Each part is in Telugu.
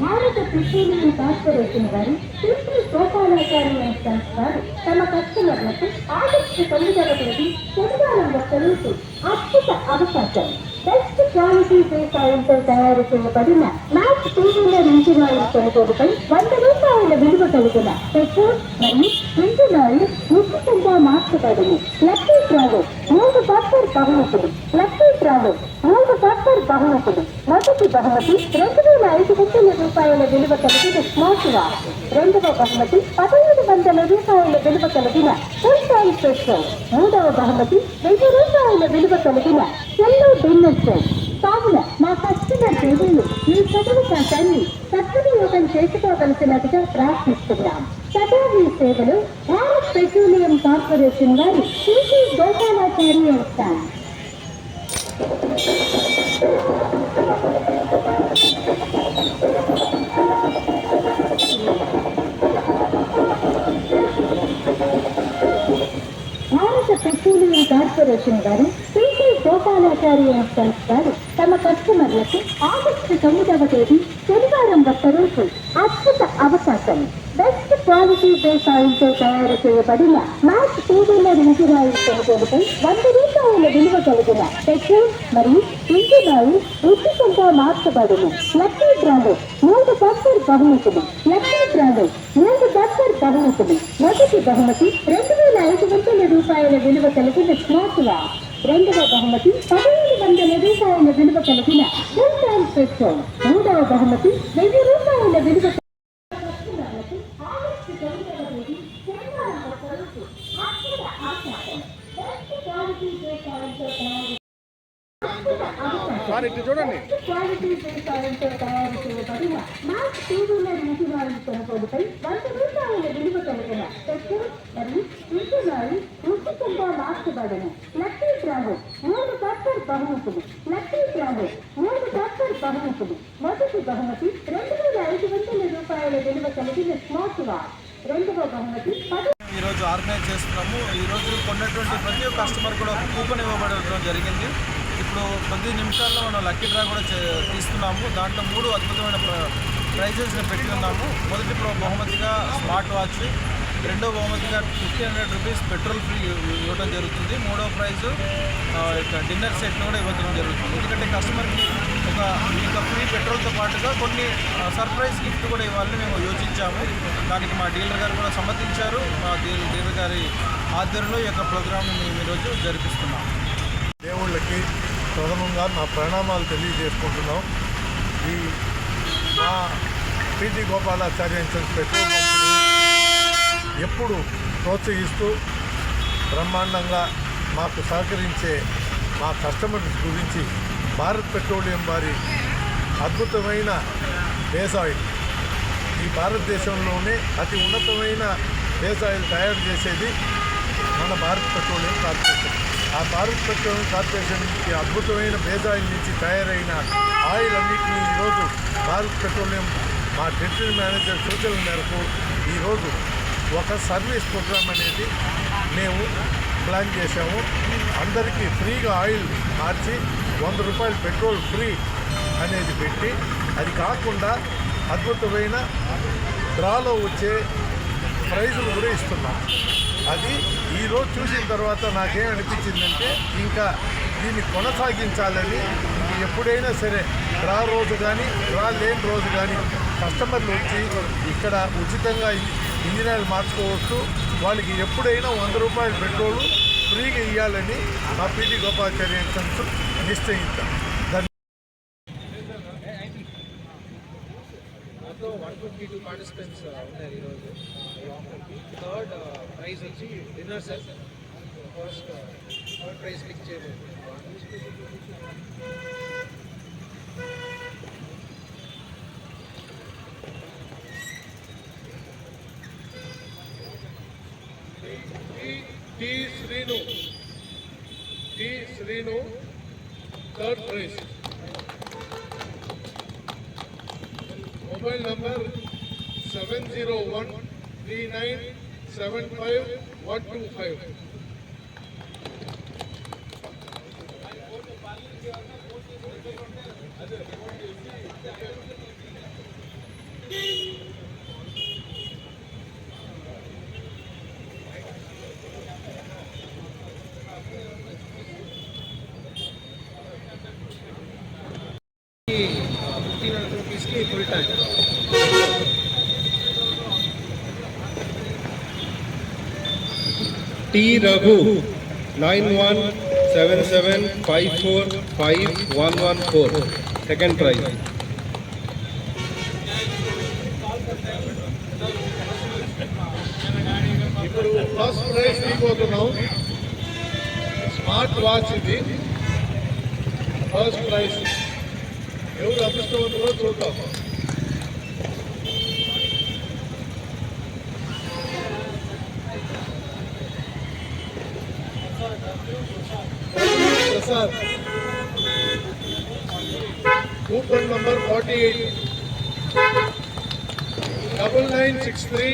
భారత పెట్రోలియం వారు శ్రీ గోపాలాచార్య సంస్థ తమ కస్టమర్లకు ఆగస్టు తొమ్మిదవ తేదీ శనివారం ఒక్క అద్భుత అవకాశం. బెస్ట్ క్వాలిటీ బేస్ తయారు చేయబడిన మ్యాచ్ టూ వీలర్ ఇంజిన్ కొనుగోలుపై వంద రూపాయల విలువ కలిగిన పెట్రోల్ మరియు ఇంజిన్ ఆయిల్ ఉచితంగా మార్చబడింది లక్కీ ట్రావెల్ మూడు డాక్టర్ బహుమతులు లక్కీ ట్రావెల్ మూడు డాక్టర్ బహుమతులు మొదటి బహుమతి రెండు వేల ఐదు వందల రూపాయల విలువ కలిగిన స్మార్ట్ వాచ్ రెండవ బహుమతి పదహైదు వందల రూపాయల విలువ కలిగిన ఫుల్ టైమ్ పెట్రోల్ మూడవ బహుమతి వెయ్యి రూపాయల విలువ కలిగిన ఎల్లో డిన్నర్ సెట్. కావున మా కస్టమర్ పేదలు మీ చదువు కాశాన్ని సద్వినియోగం చేసుకోవలసినట్టుగా ప్రార్థిస్తున్నాం. సదా మీ సేవలు భారత్ పెట్రోలియం కార్పొరేషన్ వారి శ్రీ గోపాలాచారి స్థానం భారత పెట్రోలియం కార్పొరేషన్ వారు శ్రీ గోపాలాచారి సంస్థ తమ కస్టమర్లకు ఆగస్టు తొమ్మిదవ తేదీ శనివారం ఒక్క రోజు అద్భుత అవకాశం. బెస్ట్ క్వాలిటీ బేస్ తయారు చేయబడిన మ్యాచ్ టీవీల వీలర్ ఇంజిన్ ఆయిల్ కొనుగోలుపై వంద రూపాయల విలువ కలిగిన పెట్రోల్ మరియు ఇంజిన్ ఆయిల్ ఉచితంగా మార్చబడును. లక్కీ డ్రాలో మూడు బస్టర్ బహుమతులు. లక్కీ డ్రాలో మూడు బస్టర్ బహుమతులు. మొదటి బహుమతి రెండు వేల ఐదు వందల రూపాయల విలువ కలిగిన స్మార్ట్ వాచ్ రెండవ బహుమతి పదిహేను వందల రూపాయల విలువ కలిగిన ఫుల్ టైమ్ పెట్రోల్ మూడవ బహుమతి వెయ్యి రూపాయల విలువ కస్టమర్లకు ఆగస్టు తొమ్మిదవ తేదీ శనివారం ఒక్క రోజు అద్భుత అవకాశం బెస్ట్ క్వాలిటీ బేస్ ఆయిల్తో తయారు అద్భుత అవకాశం సార్ ఇటు చూడండి క్వాలిటీ బేస్ ఆయిల్తో తయారు చేయబడిన MAK two wheeler engine oil కొనుగోలుపై వంద రూపాయల విలువ కలిగిన పెట్రోల్ మరియు ఇంజిన్ ఆయిల్ ఉచితంగా మార్చబడను లక్కీ ట్రావెల్ మూడు డాక్టర్ బహుమతులు లక్కీ ట్రావెల్ మూడు డాక్టర్ బహుమతులు మొదటి బహుమతి రెండు వేల ఐదు వందల రూపాయల విలువ కలిగిన స్మార్ట్ వాచ్ రెండవ బహుమతి పది ఈరోజు ఆర్గనైజ్ చేస్తున్నాము. ఈరోజు కొన్నటువంటి ప్రతి ఒక్క కస్టమర్ కూడా ఒక కూపన్ ఇవ్వబడడం జరిగింది. ఇప్పుడు కొద్ది నిమిషాల్లో మనం లక్కీ డ్రా కూడా చే- తీస్తున్నాము. దాంట్లో మూడు అద్భుతమైన ప్ర- ప్రైజెస్ని పెట్టి ఉన్నాము మొదటి బహుమతిగా స్మార్ట్ వాచ్ రెండో బహుమతిగా fifty hundred rupees petrol free ఇవ్వడం జరుగుతుంది. మూడో ప్రైజ్ డిన్నర్ సెట్ను కూడా ఇవ్వడం జరుగుతుంది. ఎందుకంటే కస్టమర్కి ఒక ఈ ఫ్రీ పెట్రోల్తో పాటుగా కొన్ని సర్ప్రైజ్ గిఫ్ట్ కూడా ఇవ్వాలని మేము యోచించాము. దానికి మా డీలర్ గారు కూడా సమ్మతించారు. మా డీలర్ డీలర్ గారి ఆధ్వర్యంలో ఈ యొక్క ప్రోగ్రామ్ని మేము ఈరోజు జరిపిస్తున్నాం. దేవుళ్ళకి ప్రథమంగా నా ప్రణామాలు తెలియజేసుకుంటున్నాం. ఈ మా PG Gopalacharya insurance petrol company ఎప్పుడు ప్రోత్సహిస్తూ బ్రహ్మాండంగా మాకు సహకరించే మా కస్టమర్స్ గురించి భారత్ పెట్రోలియం వారి అద్భుతమైన బేస్ ఆయిల్ ఈ భారతదేశంలోనే అతి ఉన్నతమైన బేస్ ఆయిల్ తయారు చేసేది మన భారత్ పెట్రోలియం కార్పొరేషన్. ఆ భారత్ పెట్రోలియం నుంచి అద్భుతమైన బేస్ ఆయిల్ నుంచి తయారైన ఆయిల్ అన్నింటినీ ఈరోజు భారత్ పెట్రోలియం మా డిప్యూటీ మేనేజర్ సూచనల మేరకు ఈరోజు ఒక సర్వీస్ ప్రోగ్రామ్ అనేది మేము ప్లాన్ చేశాము. అందరికీ ఫ్రీగా ఆయిల్ మార్చి వంద రూపాయలు పెట్రోల్ ఫ్రీ అనేది పెట్టి అది కాకుండా అద్భుతమైన డ్రాలో వచ్చే ప్రైజులు కూడా ఇస్తున్నాం. అది ఈరోజు చూసిన తర్వాత నాకేమనిపించిందంటే ఇంకా దీన్ని కొనసాగించాలని ఎప్పుడైనా సరే డ్రా రోజు కానీ డ్రా లేని రోజు కానీ కస్టమర్లు వచ్చి ఇక్కడ ఉచితంగా ఇంజిన్ ఆయిల్ మార్చుకోవచ్చు. వాళ్ళకి ఎప్పుడైనా వంద రూపాయల పెట్రోల్ ఫ్రీగా ఇవ్వాలని మా పీటీ గోపాచార్య సంస్థ నిశ్చయించాం వన్ ఫిఫ్టీ టూ పార్టిసిపెంట్స్ ఉన్నారు ఈరోజు థర్డ్ ప్రైజ్ వచ్చి winner sir first third prize click చేయబోతుంది T Srinu third prize mobile number seven zero one three nine seven five one two five fifteen hundred రూపీస్కి full tank T Raghu nine one seven seven five four five one one four second prize ఇప్పుడు ఫస్ట్ ప్రైజ్ తీయబోతున్నాం స్మార్ట్ వాచ్ ఇది ఫస్ట్ ప్రైజ్ ఎవరు అదృష్టవంతులో చూద్దాం Prasad coupon number forty eight double nine six three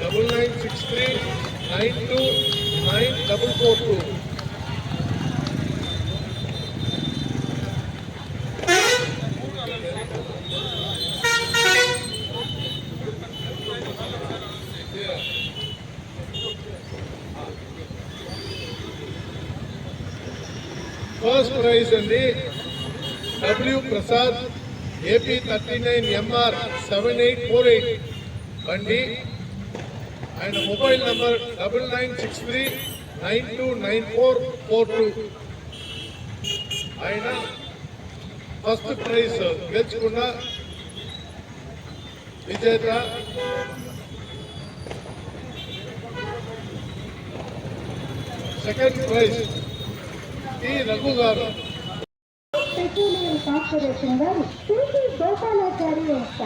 double nine six three nine two nine double four two first prize అండి. W Prasad AP thirty nine MR seven eight four eight బండి. ఆయన mobile number double nine six three nine two nine four four two. ఆయన ఫస్ట్ ప్రైజ్ గెలుచుకున్న విజేత. సెకండ్ ప్రైజ్ టి రఘు గారు. పెట్రోలియం కార్పొరేషన్ వారు శ్రీ గోపాలాచారి వ్యవస్థ